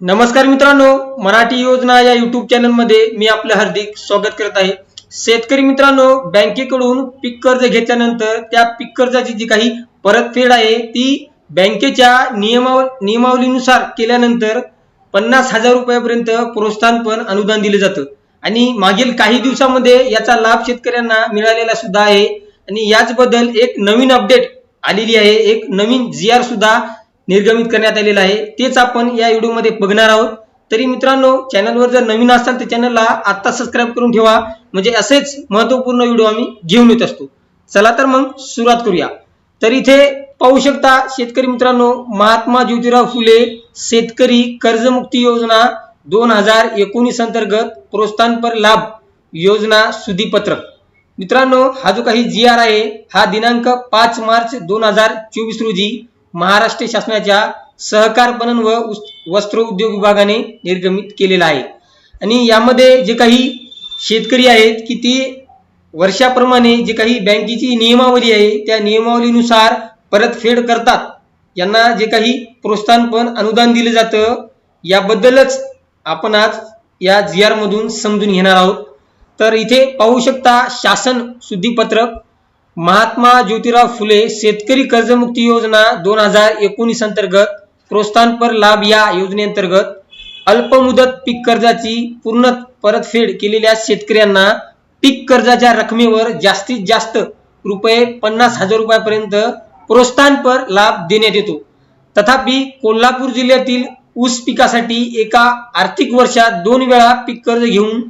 नमस्कार मित्रांनो मराठी योजना या युट्यूब चॅनलमध्ये मी आपलं हार्दिक स्वागत करत आहे. शेतकरी मित्रांनो बँकेकडून पीक कर्ज घेतल्यानंतर त्या पीक कर्जाची जी काही परतफेड आहे ती बँकेच्या नियमाव नियमावलीनुसार केल्यानंतर पन्नास हजार रुपयापर्यंत प्रोत्साहन पण अनुदान दिलं जातं. आणि मागील काही दिवसामध्ये याचा लाभ शेतकऱ्यांना मिळालेला सुद्धा आहे. आणि याचबद्दल एक नवीन अपडेट आलेली आहे. एक नवीन जी आर सुद्धा निर्गमित करण्यात आलेलं आहे. तेच आपण या व्हिडिओमध्ये बघणार आहोत. तरी मित्रांनो चॅनलवर जर नवीन असाल तर चॅनलला आत्ता सबस्क्राईब करून ठेवा. म्हणजे असेच महत्त्वपूर्ण व्हिडिओ आम्ही घेऊन येत असतो. चला तर मग सुरुवात करूया. तर इथे पाहू शकता शेतकरी मित्रांनो महात्मा ज्योतिराव फुले शेतकरी कर्जमुक्ती योजना दोन हजार एकोणीस अंतर्गत प्रोत्साहनपर लाभ योजना सुदीपत्रक. मित्रांनो हा जो काही जी आर आहे हा दिनांक पाच मार्च दोन हजार चोवीस रोजी महाराष्ट्र शासनाच्या सहकार पणन व वस्त्र उद्योग विभागाने निर्गमित केलेला आहे. आणि यामध्ये जे काही शेतकरी आहेत की ते वर्षाप्रमाणे जे काही बँकेची नियमावली आहे त्या नियमावलीनुसार परतफेड करतात. यांना जे काही प्रोत्साहन पण अनुदान दिलं जातं याबद्दलच आपण आज या जी आरमधून समजून घेणार आहोत. तर इथे पाहू शकता शासन शुद्धीपत्रक महात्मा ज्योतिराव फुले शेतकरी कर्जमुक्ती योजना दोन हजार एकोणीस अंतर्गत प्रोत्साहनपर लाभ या योजनेअंतर्गत अल्पमुदत पीक कर्जाची पूर्ण परतफेड केलेल्या शेतकऱ्यांना पीक कर्जाच्या रकमेवर जास्तीत जास्त रुपये पन्नास हजार रुपयापर्यंत प्रोत्साहनपर लाभ देण्यात येतो. तथापि कोल्हापूर जिल्ह्यातील ऊस पिकासाठी एका आर्थिक वर्षात दोन वेळा पीक कर्ज घेऊन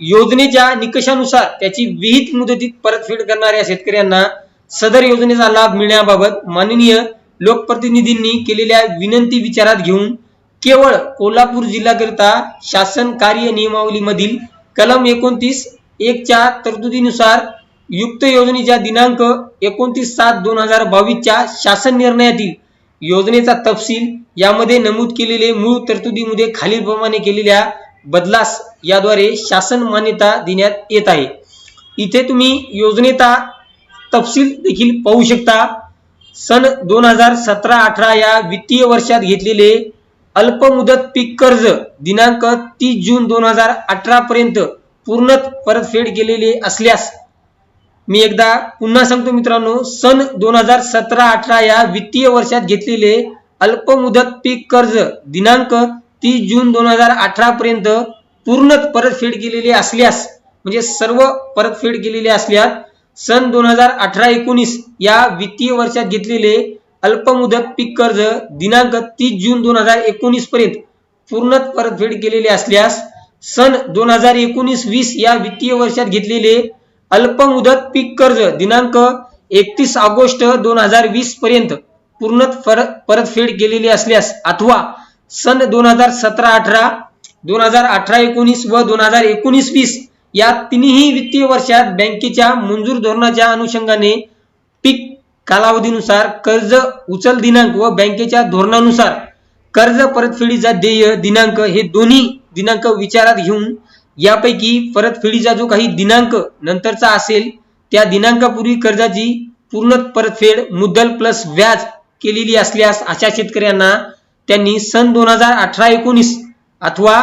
योजनेच्या निकषानुसार त्याची विहित मुदतीत परतफेड करणाऱ्या शेतकऱ्यांना सदर योजनेचा लाभ मिळण्याबाबत माननीय लोकप्रतिनिधींनी केलेल्या विनंती विचारात घेऊन केवळ कोल्हापूर जिल्ह्याकरिता शासन कार्य नियमावलीमधील कलम एकोणतीस एकच्या तरतुदीनुसार युक्त योजनेच्या दिनांक एकोणतीस सात दोन हजार बावीसच्या शासन निर्णयातील योजनेचा तपशील यामध्ये नमूद केलेले मूळ तरतुदीमध्ये खालीलप्रमाणे केलेल्या बदलास याद्वारे शासन मान्यता देण्यात येत आहे. इथे तुम्ही योजनेचा तपशील देखील पाहू शकता. सन दोन हजार सतरा अठरा या वित्तीय वर्षात घेतलेले अल्पमुदत पीक कर्ज दिनांक तीस जून दोन हजार अठरा पर्यंत पूर्ण परतफेड केलेले असल्यास मी एकदा पुन्हा सांगतो मित्रांनो सन दोन हजार सतरा अठरा या वित्तीय वर्षात घेतलेले अल्पमुदत पीक कर्ज दिनांक तीस जून दोन हजार अठरा पर्यंत पूर्ण परतफेड केलेली असल्यास म्हणजे सर्व परतफेड केलेली असल्यास सन दोन हजार अठरा एकोणीस या वित्तीय वर्षात घेतलेले अल्पमुदत पीक कर्ज दिनांक तीस जून दोन हजार एकोणीस पर्यंत पूर्ण परतफेड केलेले असल्यास सन दोन हजार एकोणीस वीस या वित्तीय वर्षात घेतलेले अल्पमुदत पीक कर्ज दिनांक एकतीस ऑगस्ट दोन हजार वीस पर्यंत पूर्ण परतफेड केलेली असल्यास अथवा सन दोन हजार सतरा अठरा दोन हजार अठरा एकोणीस व दोन हजार एकोणीस वीस या तिन्ही वित्तीय वर्षात बँकेच्या मंजूर धोरणाच्या अनुषंगाने पीक कालावधीनुसार कर्ज उचल दिनांक व बँकेच्या धोरणानुसार कर्ज परतफेडीचा देय दिनांक हे दोन्ही दिनांक विचारात घेऊन यापैकी परतफेडीचा जो काही दिनांक नंतरचा असेल त्या दिनांकापूर्वी कर्जाची पूर्ण परतफेड मुद्दल प्लस व्याज केलेली असल्यास अशा शेतकऱ्यांना त्यांनी सन दोन हजार अठरा एकोणीस अथवा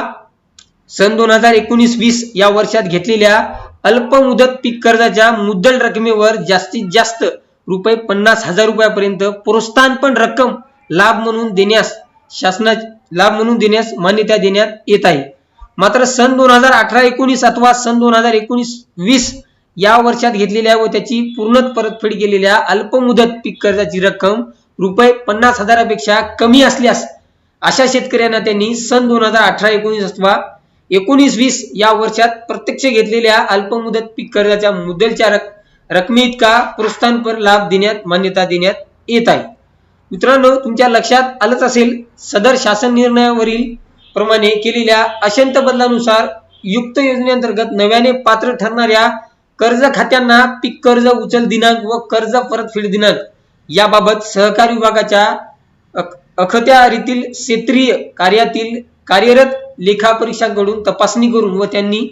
सन दोन हजार एकोणीस वीस या वर्षात घेतलेल्या अल्पमुदत पीक कर्जाच्या मुद्दल रकमेवर जास्तीत जास्त रुपये पन्नास हजार रुपयापर्यंत प्रोत्साहन पण रक्कम लाभ म्हणून देण्यास शासना लाभ म्हणून देण्यास मान्यता देण्यात येत आहे. मात्र सन दोन हजार अठरा एकोणीस अथवा सन दोन हजार एकोणीस वीस या वर्षात घेतलेल्या व त्याची पूर्ण परतफेड केलेल्या अल्पमुदत पीक कर्जाची रक्कम रुपये पन्नास हजारापेक्षा कमी असल्यास अशा शेतकऱ्यांना त्यांनी सन दोन हजार अठरा एकोणीस अथवा एकोणीस वीस या वर्षात प्रत्यक्ष घेतलेल्या अल्पमुदत पीक कर्जाच्या मुद्दलच्या रक रकमेइतका प्रोत्साहनपर लाभ देण्यात मान्यता देण्यात येत आहे. मित्रांनो तुमच्या लक्षात आलंच असेल सदर शासन निर्णयावरील प्रमाणे केलेल्या अशंत बदलानुसार युक्त योजनेअंतर्गत नव्याने पात्र ठरणाऱ्या कर्ज खात्यांना पीक कर्ज उचल दिनांक व कर्ज परतफेड दिनांक याबाबत सहकार विभागाच्या अखत्या अखत्यारीतील क्षेत्रीय कार्यातील कार्यरत लेखापरीक्षकांकडून तपासणी करून व त्यांनी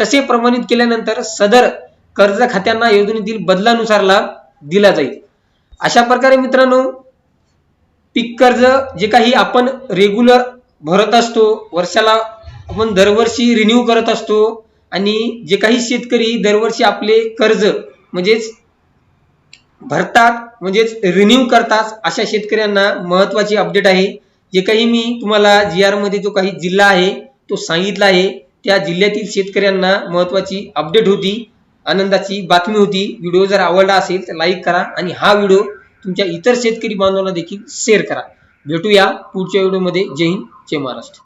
तसे प्रमाणित केल्यानंतर सदर कर्ज खात्यांना योजनेतील बदलानुसार लाभ दिला जाईल. अशा प्रकारे मित्रांनो पीक कर्ज जे काही आपण रेग्युलर भरत असतो वर्षाला आपण दरवर्षी रिन्यू करत असतो आणि जे काही शेतकरी दरवर्षी आपले कर्ज म्हणजेच भरतात म्हणजेच रिन्यू करतात अशा शेतकऱ्यांना महत्वाची अपडेट आहे. जे काही मी तुम्हाला जी आरमध्ये जो काही जिल्हा आहे तो सांगितला आहे त्या जिल्ह्यातील शेतकऱ्यांना महत्वाची अपडेट होती. आनंदाची बातमी होती. व्हिडिओ जर आवडला असेल तर लाईक करा आणि हा व्हिडिओ तुमच्या इतर शेतकरी बांधवांना देखील शेअर करा. भेटूया पुढच्या व्हिडिओमध्ये जय हिंद जय महाराष्ट्र.